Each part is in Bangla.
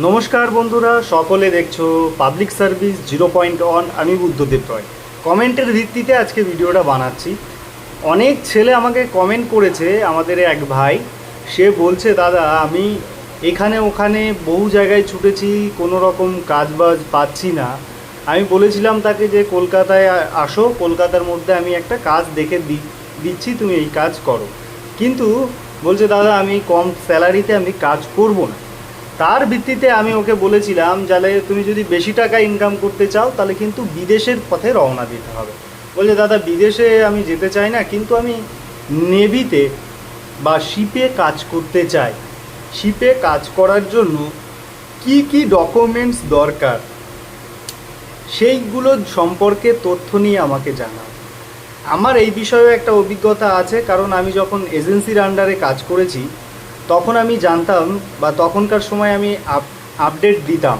নমস্কার বন্ধুরা, সকলে দেখছ public service zero point on আমি বুদ্ধদেব রয়। কমেন্টের ভিত্তিতে আজকে ভিডিওটা বানাচ্ছি। অনেক ছেলে আমাকে কমেন্ট করেছে আমাদের এক ভাই। সে বলছে, দাদা, আমি এখানে ওখানে বহু জায়গায় ছুটেছি, কোনো রকম কাজ বাজ পাচ্ছি না। আমি বলেছিলাম তাকে যে, কলকাতায় আসো, কলকাতার মধ্যে আমি একটা কাজ দেখে দিচ্ছি, তুমি এই কাজ করো। কিন্তু বলছে, দাদা, আমি কম স্যালারিতে আমি কাজ করব না। তার ভিত্তিতে আমি ওকে বলেছিলাম যাহলে তুমি যদি বেশি টাকা ইনকাম করতে চাও, তাহলে কিন্তু বিদেশের পথে রওনা দিতে হবে। বলছে, দাদা, বিদেশে আমি যেতে চাই না, কিন্তু আমি নেভিতে বা শিপে কাজ করতে চাই। শিপে কাজ করার জন্য কি কি ডকুমেন্টস দরকার, সেইগুলো সম্পর্কে তথ্য নিয়ে আমাকে জানাও। আমার এই বিষয়ে একটা অভিজ্ঞতা আছে, কারণ আমি যখন এজেন্সির আন্ডারে কাজ করেছি তখন আমি জানতাম বা তখনকার সময় আমি আপ- আপডেট দিতাম।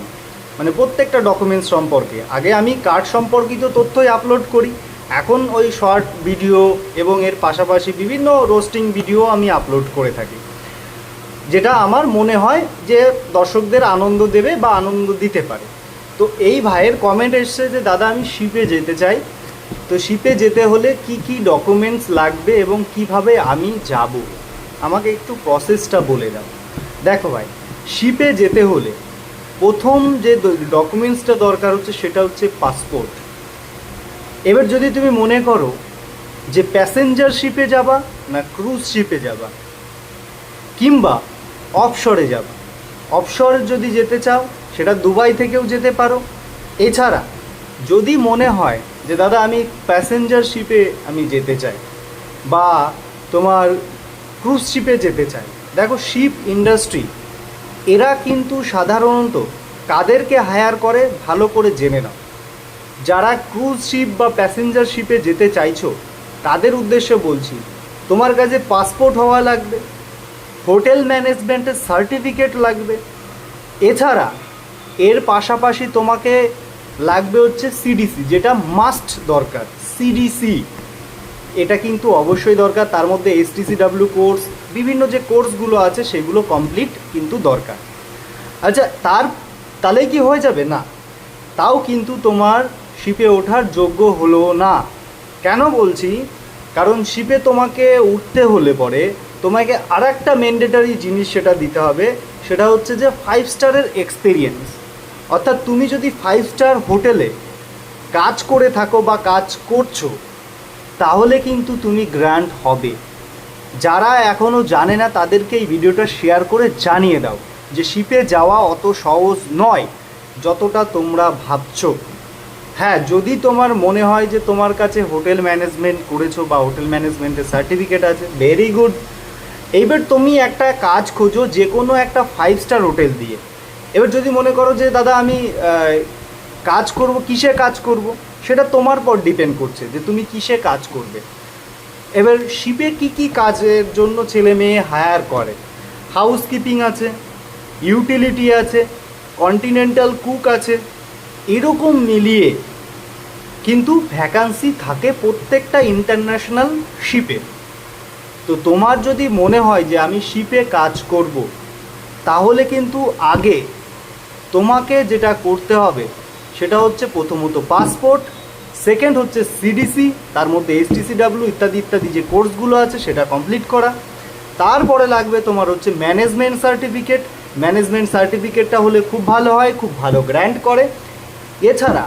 মানে প্রত্যেকটা ডকুমেন্টস সম্পর্কে। আগে আমি কার্ড সম্পর্কিত তথ্যই আপলোড করি। এখন ওই শর্ট ভিডিও এবং এর পাশাপাশি বিভিন্ন রোস্টিং ভিডিও আমি আপলোড করে থাকি। যেটা আমার মনে হয় যে দর্শকদের আনন্দ দেবে বা আনন্দ দিতে পারে। তো এই ভাইয়ের কমেন্ট এসছে যে, দাদা, আমি শিপে যেতে চাই। তো শিপে যেতে হলে কি কি ডকুমেন্টস লাগবে এবং কীভাবে আমি যাব? আমাকে একটু প্রসেসটা বলে দাও। দেখো ভাই শিপে যেতে হলে প্রথম যে ডকুমেন্টসটা দরকার হচ্ছে সেটা হচ্ছে পাসপোর্ট এবার যদি তুমি মনে করো যে প্যাসেঞ্জার শিপে যাবা না ক্রুজ শিপে যাবা, কিংবা অফশরে যাবা অফশর যদি যেতে চাও, সেটা দুবাই থেকেও যেতে পারো। এছাড়া যদি মনে হয় যে, দাদা, আমি প্যাসেঞ্জার শিপে আমি যেতে চাই বা তোমার ক্রুজ শিপে যেতে চায়। দেখো, শিপ ইন্ডাস্ট্রি। এরা কিন্তু সাধারণত কাদেরকে হায়ার করে ভালো করে জেনে নাও। যারা ক্রুজ শিপ বা প্যাসেঞ্জার শিপে যেতে চাইছো, তাদের উদ্দেশ্যে বলছি, তোমার কাছে পাসপোর্ট হওয়া লাগবে, হোটেল ম্যানেজমেন্টের সার্টিফিকেট লাগবে। এছাড়া, এর পাশাপাশি তোমাকে লাগবে হচ্ছে সিডিসি যেটা মাস্ট দরকার সিডিসি এটা কিন্তু অবশ্যই দরকার। তার মধ্যে এসটিসিডাব্লিউ কোর্স বিভিন্ন যে কোর্সগুলো আছে, সেগুলো কমপ্লিট কিন্তু দরকার। আচ্ছা তার, তাহলেই কি হয়ে যাবে? না। তাও কিন্তু তোমার শিপে ওঠার যোগ্য হলো না। কেন বলছি? কারণ শিপে তোমাকে উঠতে হলে পরে তোমাকে আর একটা ম্যান্ডেটারি জিনিস সেটা দিতে হবে। সেটা হচ্ছে যে ফাইভ স্টারের এক্সপিরিয়েন্স অর্থাৎ তুমি যদি ফাইভ স্টার হোটেলে কাজ করে থাকো বা কাজ করছ তাহলে কিন্তু তুমি গ্র্যান্ড হবে। যারা এখনও জানে না, তাদেরকে এই ভিডিওটা শেয়ার করে জানিয়ে দাও যে শিপে যাওয়া অত সহজ নয়, যতটা তোমরা ভাবছ। হ্যাঁ যদি তোমার মনে হয় যে তোমার কাছে হোটেল ম্যানেজমেন্ট করেছ বা হোটেল ম্যানেজমেন্টের সার্টিফিকেট আছে ভেরি গুড এইবার তুমি একটা কাজ খোঁজো, যে কোনো একটা ফাইভ স্টার হোটেল দিয়ে। এবার যদি মনে করো যে, দাদা, আমি কাজ করব, কিসে কাজ করব? সেটা তোমার পর ডিপেন্ড করছে যে তুমি কিসে কাজ করবে। এবার শিপে কি কি কাজের জন্য ছেলে মেয়ে হায়ার করে? হাউসকিপিং আছে ইউটিলিটি আছে কন্টিনেন্টাল কুক আছে, এরকম মিলিয়ে কিন্তু ভ্যাকান্সি থাকে প্রত্যেকটা ইন্টারন্যাশনাল শিপে তো তোমার যদি মনে হয় যে আমি শিপে কাজ করব, তাহলে কিন্তু আগে তোমাকে যেটা করতে হবে সেটা হচ্ছে প্রথমত পাসপোর্ট, সেকেন্ড হচ্ছে সিডিসি তার মধ্যে এসটিসিডাব্লিউ ইত্যাদি ইত্যাদি যে কোর্সগুলো আছে সেটা কমপ্লিট করা। তারপরে লাগবে তোমার হচ্ছে ম্যানেজমেন্ট সার্টিফিকেট। ম্যানেজমেন্ট সার্টিফিকেটটা হলে খুব ভালো হয়, খুব ভালো গ্র্যান্ড করে। এছাড়া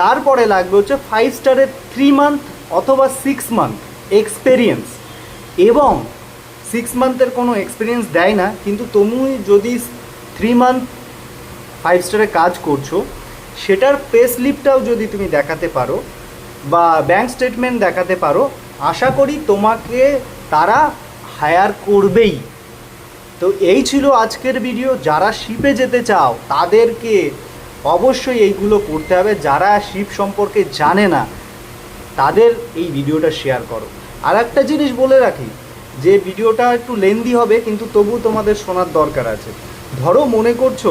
তারপরে লাগবে হচ্ছে ফাইভ স্টারের থ্রি মান্থ অথবা সিক্স মান্থ এক্সপেরিয়েন্স এবং সিক্স মান্থের কোনো এক্সপিরিয়েন্স দেয় না, কিন্তু তুমি যদি থ্রি মান্থ ফাইভ স্টারে কাজ করছ সেটার পে স্লিপটাও যদি তুমি দেখাতে পারো বা ব্যাংক স্টেটমেন্ট দেখাতে পারো, আশা করি তোমাকে তারা হায়ার করবেই। তো এই ছিল আজকের ভিডিও যারা শিপে যেতে চাও, তাদেরকে অবশ্যই এইগুলো করতে হবে। যারা শিপ সম্পর্কে জানে না, তাদের এই ভিডিওটা শেয়ার করো। আর একটা জিনিস বলে রাখি, যে ভিডিওটা একটু লেন্দি হবে, কিন্তু তবু তোমাদের শোনার দরকার আছে। ধরো মনে করছ